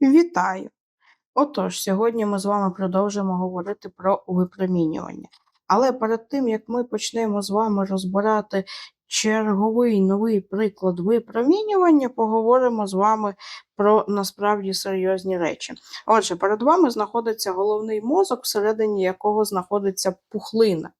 Вітаю! Отож, сьогодні ми з вами продовжимо говорити про випромінювання. Але перед тим, як ми почнемо з вами розбирати черговий новий приклад випромінювання, поговоримо з вами про насправді серйозні речі. Отже, перед вами знаходиться головний мозок, всередині якого знаходиться пухлина.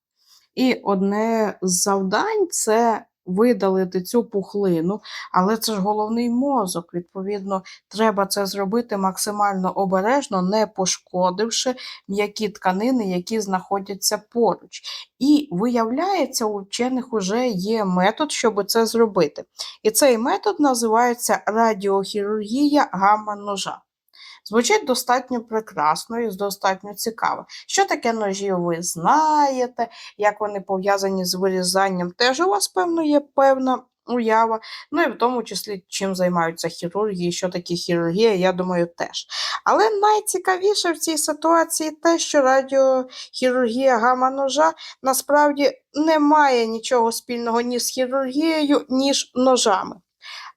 І одне з завдань це видалити цю пухлину, але це ж головний мозок. Відповідно, треба це зробити максимально обережно, не пошкодивши м'які тканини, які знаходяться поруч. І виявляється, у вчених вже є метод, щоб це зробити. І цей метод називається радіохірургія гамма-ножа. Звучить достатньо прекрасно і достатньо цікаво. Що таке ножі, ви знаєте, як вони пов'язані з вирізанням, теж у вас, певно, є певна уява. Ну і в тому числі, чим займаються хірурги, що таке хірургія, я думаю, теж. Але найцікавіше в цій ситуації те, що радіохірургія гамма-ножа насправді не має нічого спільного ні з хірургією, ні з ножами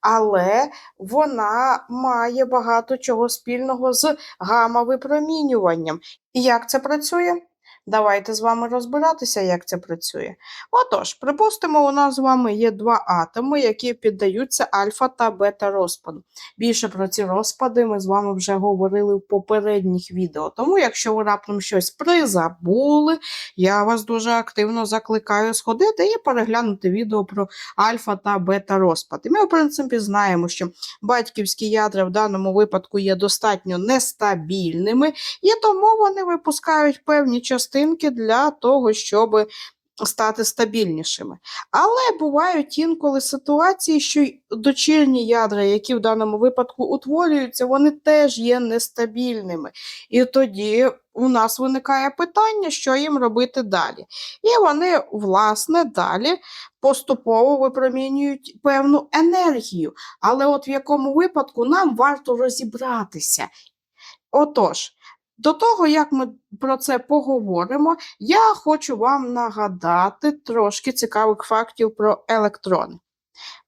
але вона має багато чого спільного з гамма-випромінюванням. І як це працює? Давайте з вами розбиратися, як це працює. Отож, припустимо, у нас з вами є два атоми, які піддаються альфа та бета розпаду. Більше про ці розпади ми з вами вже говорили в попередніх відео. Тому, якщо ви раптом щось призабули, я вас дуже активно закликаю сходити і переглянути відео про альфа та бета розпади. Ми, в принципі, знаємо, що батьківські ядра в даному випадку є достатньо нестабільними, і тому вони випускають певні частини частинки для того, щоб стати стабільнішими. Але бувають інколи ситуації, що дочірні ядра, які в даному випадку утворюються, вони теж є нестабільними. І тоді у нас виникає питання, що їм робити далі. І вони, власне, далі поступово випромінюють певну енергію. Але от в якому випадку нам варто розібратися. Отож, до того, як ми про це поговоримо, я хочу вам нагадати трошки цікавих фактів про електрони.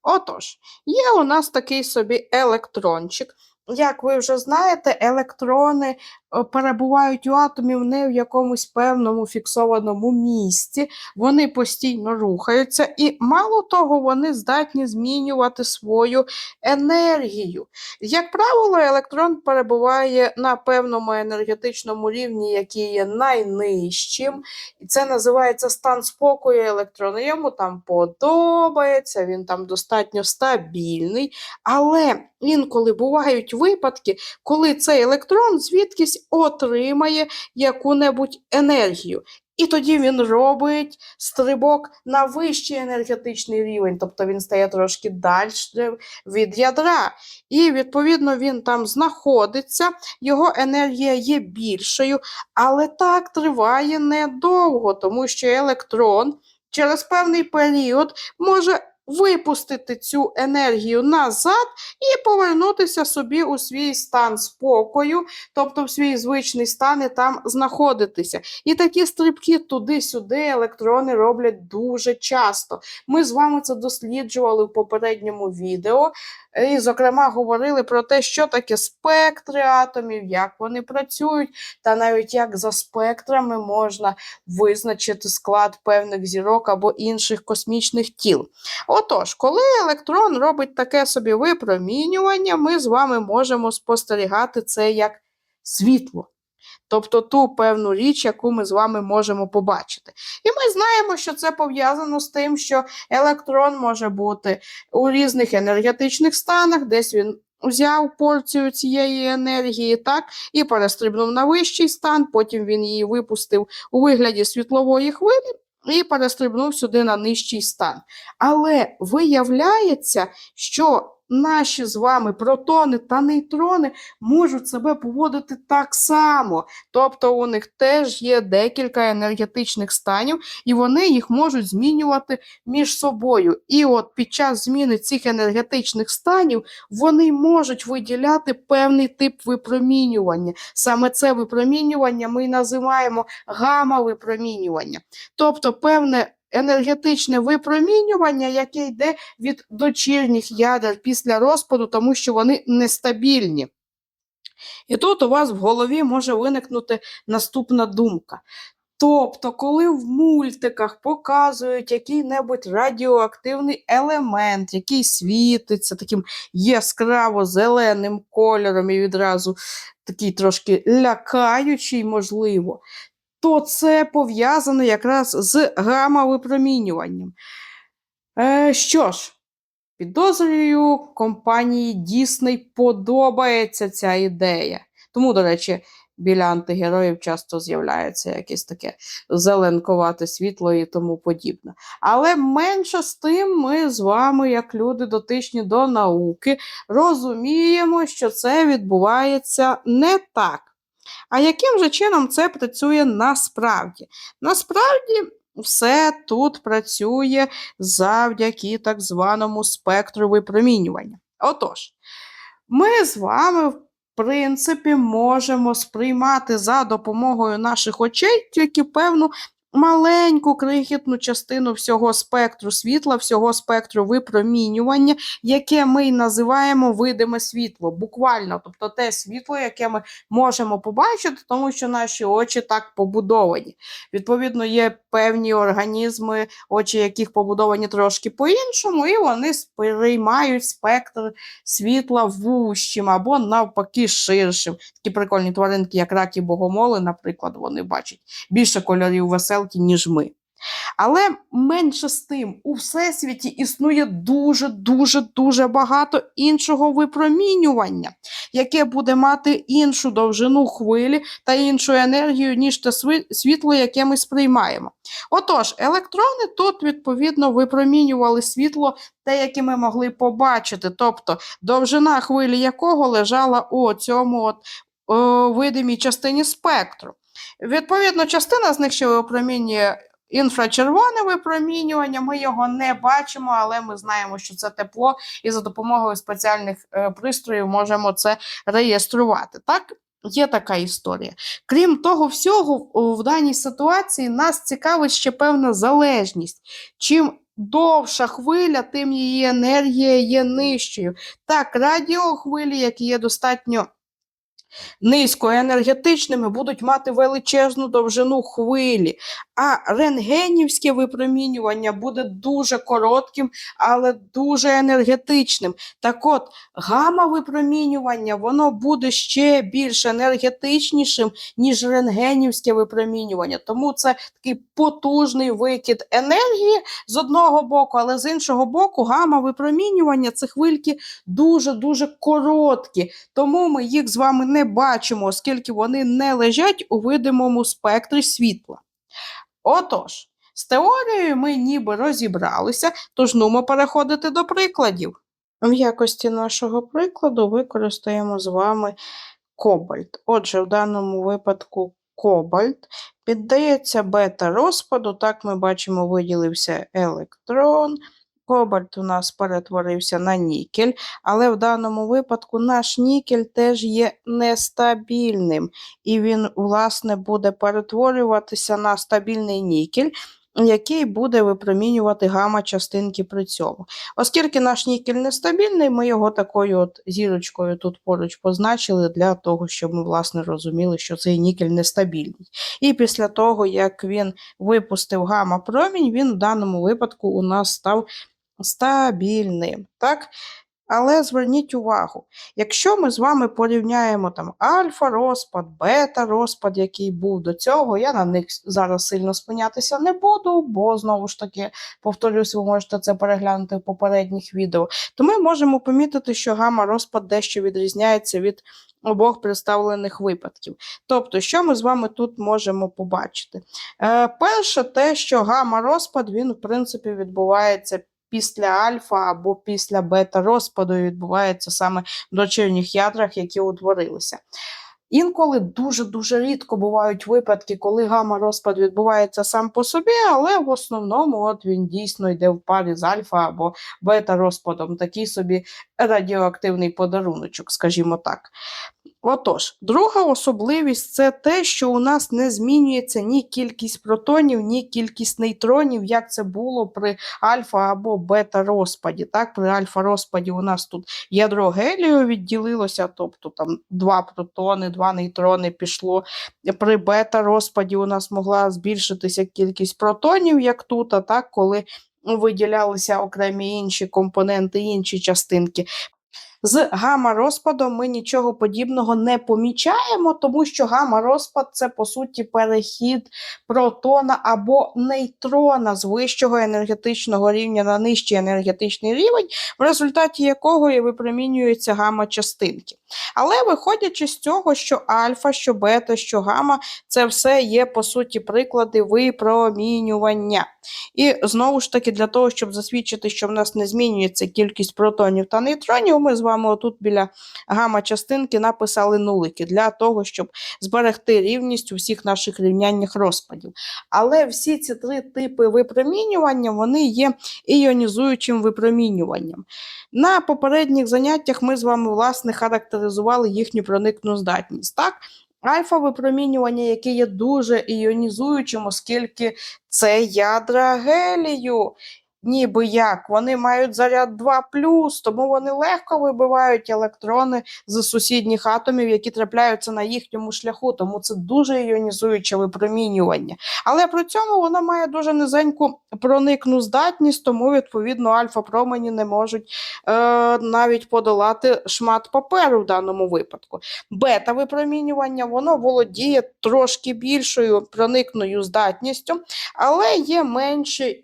Отож, є у нас такий собі електрончик. Як ви вже знаєте, електрони Е, перебувають у атомів не в якомусь певному фіксованому місці, вони постійно рухаються, і мало того, вони здатні змінювати свою енергію. Як правило, електрон перебуває на певному енергетичному рівні, який є найнижчим. І це називається стан спокою електрона. Йому там подобається, він там достатньо стабільний. Але інколи бувають випадки, коли цей електрон звідкись отримає яку-небудь енергію. І тоді він робить стрибок на вищий енергетичний рівень, тобто він стає трошки далі від ядра. І, відповідно, він там знаходиться, його енергія є більшою, але так триває недовго, тому що електрон через певний період може випустити цю енергію назад і повернутися собі у свій стан спокою, тобто в свій звичний стан і там знаходитися. І такі стрибки туди-сюди електрони роблять дуже часто. Ми з вами це досліджували в попередньому відео. І, зокрема, говорили про те, що таке спектри атомів, як вони працюють, та навіть як за спектрами можна визначити склад певних зірок або інших космічних тіл. Отож, коли електрон робить таке собі випромінювання, ми з вами можемо спостерігати це як світло тобто ту певну річ, яку ми з вами можемо побачити. І ми знаємо, що це пов'язано з тим, що електрон може бути у різних енергетичних станах, десь він. Взяв порцію цієї енергії, так, і перестрибнув на вищий стан, потім він її випустив у вигляді світлової хвилі і перестрибнув сюди на нижчий стан. Але виявляється, що наші з вами протони та нейтрони можуть себе поводити так само. Тобто у них теж є декілька енергетичних станів, і вони їх можуть змінювати між собою. І от під час зміни цих енергетичних станів вони можуть виділяти певний тип випромінювання. Саме це випромінювання ми називаємо гамма-випромінювання. Тобто певне енергетичне випромінювання, яке йде від дочірніх ядер після розпаду, тому що вони нестабільні. І тут у вас в голові може виникнути наступна думка. Тобто, коли в мультиках показують який-небудь радіоактивний елемент, який світиться таким яскраво зеленим кольором і відразу такий трошки лякаючий, можливо, то це пов'язано якраз з гамма-випромінюванням. Е, що ж, підозрюю, компанії Disney подобається ця ідея. Тому, до речі, біля антигероїв часто з'являється якесь таке зеленковате світло і тому подібне. Але менше з тим, ми з вами, як люди дотичні до науки, розуміємо, що це відбувається не так. А яким же чином це працює насправді? Насправді. Все тут працює завдяки так званому спектру випромінювання. Отож, ми з вами, в принципі, можемо сприймати за допомогою наших очей тільки певну маленьку крихітну частину всього спектру світла, всього спектру випромінювання, яке ми й називаємо видиме світло. Буквально, тобто те світло, яке ми можемо побачити, тому що наші очі так побудовані. Відповідно, є певні організми, очі яких побудовані трошки по-іншому, і вони сприймають спектр світла вущим або навпаки ширшим. Такі прикольні тваринки, як раки богомоли, наприклад, вони бачать більше кольорів веселки, ніж ми. Але менше з тим, у всесвіті існує дуже-дуже дуже багато іншого випромінювання, яке буде мати іншу довжину хвилі та іншу енергію, ніж те світло, яке ми сприймаємо. Отож, електрони тут, відповідно, випромінювали світло, те, яке ми могли побачити, тобто довжина хвилі якого лежала у цьому от, о, видимій частині спектру. Відповідно, частина з них ще випромінює інфрачервоне випромінювання, ми його не бачимо, але ми знаємо, що це тепло, і за допомогою спеціальних е, пристроїв можемо це реєструвати. Так? Є така історія. Крім того всього, в даній ситуації нас цікавить ще певна залежність. Чим довша хвиля, тим її енергія є нижчою. Так, радіохвилі, які є достатньо низькоенергетичними будуть мати величезну довжину хвилі, а рентгенівське випромінювання буде дуже коротким, але дуже енергетичним. Так от, гамма-випромінювання воно буде ще більш енергетичнішим, ніж рентгенівське випромінювання. Тому це такий потужний викид енергії з одного боку, але з іншого боку, гамма-випромінювання це хвильки дуже-дуже короткі. Тому ми їх з вами не бачимо, оскільки вони не лежать у видимому спектрі світла. Отож, з теорією ми ніби розібралися, тож нумо переходити до прикладів. В якості нашого прикладу використаємо з вами кобальт. Отже, в даному випадку кобальт піддається бета-розпаду, так ми бачимо, виділився електрон. Кобальт у нас перетворився на нікель, але в даному випадку наш нікель теж є нестабільним, і він, власне, буде перетворюватися на стабільний нікель. Який буде випромінювати гамма-частинки при цьому. Оскільки наш нікель нестабільний, ми його такою от зірочкою тут поруч позначили для того, щоб ми власне розуміли, що цей нікель нестабільний. І після того, як він випустив гамма-промінь, він в даному випадку у нас став стабільним. так? Але зверніть увагу, якщо ми з вами порівняємо там альфа-розпад, бета-розпад, який був до цього, я на них зараз сильно спинятися не буду, бо знову ж таки, повторюсь, ви можете це переглянути в попередніх відео, то ми можемо помітити, що гамма-розпад дещо відрізняється від обох представлених випадків. Тобто, що ми з вами тут можемо побачити? Е, Перше, те, що гамма-розпад, він, в принципі, відбувається після альфа або після бета розпаду відбувається саме в дочірніх ядрах, які утворилися. Інколи дуже-дуже рідко бувають випадки, коли гамма-розпад відбувається сам по собі, але в основному от він дійсно йде в парі з альфа або бета-розпадом. Такий собі радіоактивний подаруночок, скажімо так. Отож, друга особливість це те, що у нас не змінюється ні кількість протонів, ні кількість нейтронів, як це було при альфа або бета розпаді. Так, При альфа розпаді у нас тут ядро гелію відділилося, тобто там два протони, два нейтрони пішло. При бета розпаді у нас могла збільшитися кількість протонів, як тут, а так, коли виділялися окремі інші компоненти, інші частинки. З гамма-розпадом ми нічого подібного не помічаємо, тому що гамма-розпад це по суті перехід протона або нейтрона з вищого енергетичного рівня на нижчий енергетичний рівень, в результаті якого і випромінюються гамма-частинки. Але виходячи з цього, що альфа, що бета, що гамма, це все є по суті приклади випромінювання. І знову ж таки, для того, щоб засвідчити, що в нас не змінюється кількість протонів та нейтронів, ми з вами отут біля гамма-частинки написали нулики для того, щоб зберегти рівність у всіх наших рівняннях розпадів. Але всі ці три типи випромінювання вони є іонізуючим випромінюванням. На попередніх заняттях ми з вами власне характеризували їхню проникну здатність. Так? Альфа-випромінювання, яке є дуже іонізуючим, оскільки це ядра гелію. Ніби як, вони мають заряд 2, тому вони легко вибивають електрони з сусідніх атомів, які трапляються на їхньому шляху, тому це дуже іонізуюче випромінювання. Але при цьому воно має дуже низеньку проникну здатність, тому, відповідно, альфа-промені не можуть е, навіть подолати шмат паперу в даному випадку. Бета-випромінювання воно володіє трошки більшою проникною здатністю, але є менше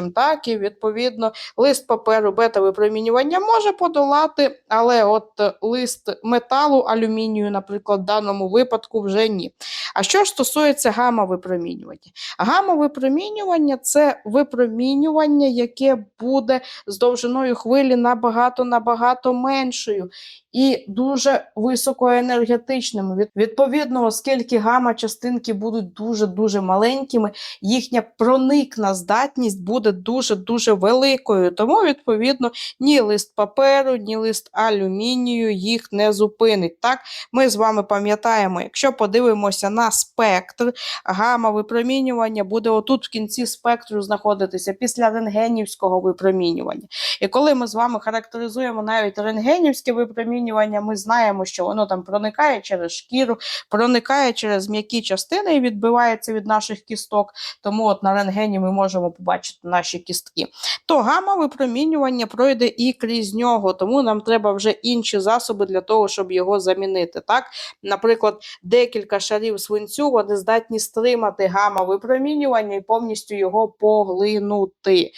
іонізуючим. Так, і відповідно лист паперу бета-випромінювання може подолати, але от лист металу, алюмінію, наприклад, в даному випадку вже ні. А що ж стосується гамма-випромінювання? Гамма-випромінювання це випромінювання, яке буде з довжиною хвилі набагато-набагато меншою і дуже високоенергетичними. Відповідно, оскільки гамма-частинки будуть дуже-дуже маленькими, їхня проникна здатність буде дуже-дуже великою. Тому, відповідно, ні лист паперу, ні лист алюмінію їх не зупинить. Так, ми з вами пам'ятаємо, якщо подивимося на спектр, гамма випромінювання буде отут в кінці спектру знаходитися після рентгенівського випромінювання. І коли ми з вами характеризуємо навіть рентгенівське випромінювання, ми знаємо, що воно там проникає через шкіру, проникає через м'які частини і відбивається від наших кісток. Тому от на рентгені ми можемо побачити наші кістки. То гамма випромінювання пройде і крізь нього, тому нам треба вже інші засоби для того, щоб його замінити. Так, наприклад, декілька шарів свинцю вони здатні стримати гамма випромінювання і повністю його поглинути.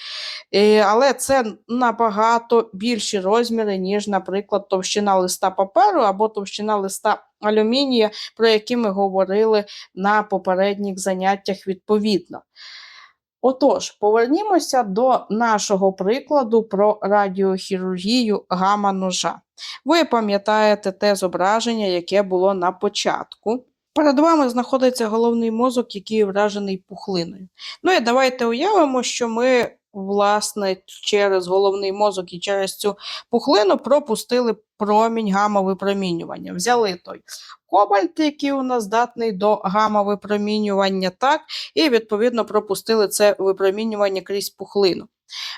Е, але це набагато більші розміри, ніж, наприклад, товщина листа паперу або товщина листа алюмінія, про які ми говорили на попередніх заняттях відповідно. Отож, повернімося до нашого прикладу про радіохірургію гамма-ножа. Ви пам'ятаєте те зображення, яке було на початку. Перед вами знаходиться головний мозок, який вражений пухлиною. Ну і давайте уявимо, що ми, власне, через головний мозок і через цю пухлину пропустили промінь гамма-випромінювання. Взяли той кобальт, який у нас здатний до гамма-випромінювання, так, і відповідно пропустили це випромінювання крізь пухлину.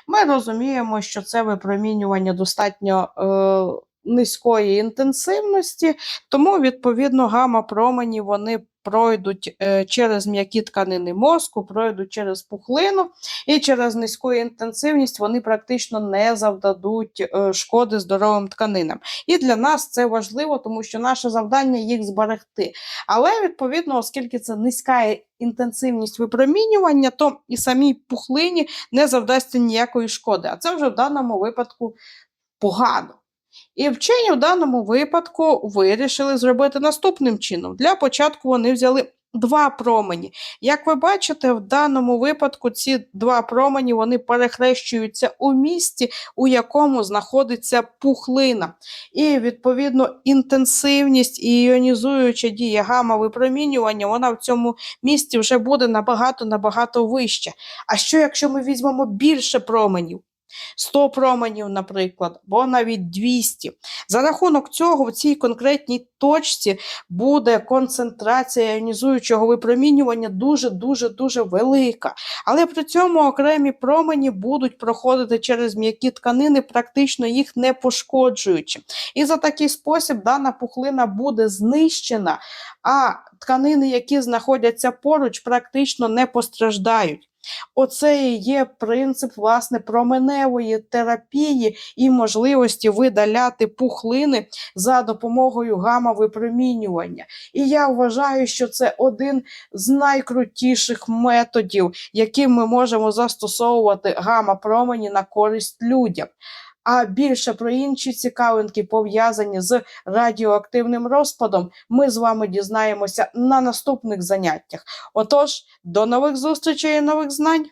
Ми розуміємо, що це випромінювання достатньо е, низької інтенсивності, тому, відповідно, гамма-промені вони пройдуть е, через м'які тканини мозку, пройдуть через пухлину, і через низьку інтенсивність вони практично не завдадуть е, шкоди здоровим тканинам. І для нас це важливо, тому що наше завдання їх зберегти. Але, відповідно, оскільки це низька інтенсивність випромінювання, то і самій пухлині не завдасться ніякої шкоди. А це вже в даному випадку погано. І вчені в даному випадку вирішили зробити наступним чином. Для початку вони взяли два промені. Як ви бачите, в даному випадку ці два промені вони перехрещуються у місці, у якому знаходиться пухлина. І, відповідно, інтенсивність і іонізуюча дія гамма-випромінювання, вона в цьому місці вже буде набагато-набагато вища. А що, якщо ми візьмемо більше променів? 100 променів, наприклад, або навіть 200. За рахунок цього в цій конкретній точці буде концентрація іонізуючого випромінювання дуже-дуже дуже велика. Але при цьому окремі промені будуть проходити через м'які тканини, практично їх не пошкоджуючи. І за такий спосіб дана пухлина буде знищена, а тканини, які знаходяться поруч, практично не постраждають. Оце і є принцип власне променевої терапії і можливості видаляти пухлини за допомогою гамма-випромінювання. І я вважаю, що це один з найкрутіших методів, яким ми можемо застосовувати гамма-промені на користь людям. А більше про інші цікавинки, пов'язані з радіоактивним розпадом, ми з вами дізнаємося на наступних заняттях. Отож, до нових зустрічей і нових знань!